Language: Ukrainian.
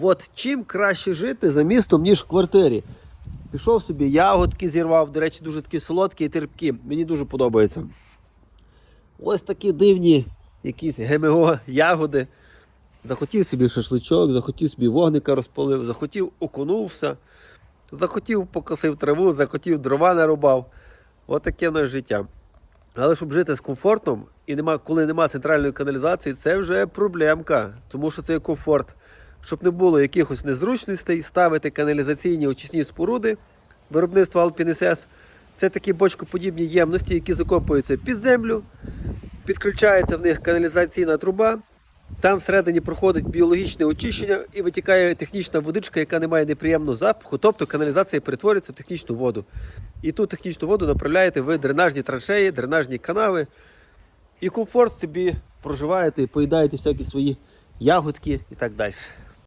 от чим краще жити за містом, ніж в квартирі. Пішов собі, ягодки зірвав, до речі, дуже такі солодкі і терпкі. Мені дуже подобається. Ось такі дивні якісь ГМО ягоди. Захотів собі шашличок, захотів собі вогника розпалив, захотів окунувся, захотів покосив траву, захотів дрова нарубав. Отаке нас життя. Але щоб жити з комфортом, і нема, коли немає центральної каналізації, це вже проблемка, тому що це комфорт. Щоб не було якихось незручностей, ставити каналізаційні очисні споруди виробництва Алпінесес. Це такі бочкоподібні ємності, які закопуються під землю, підключається в них каналізаційна труба. Там всередині проходить біологічне очищення і витікає технічна водичка, яка не має неприємного запаху, тобто каналізація перетворюється в технічну воду. І ту технічну воду направляєте в дренажні траншеї, дренажні канави. І комфорт собі проживаєте, поїдаєте всякі свої ягодки і так далі.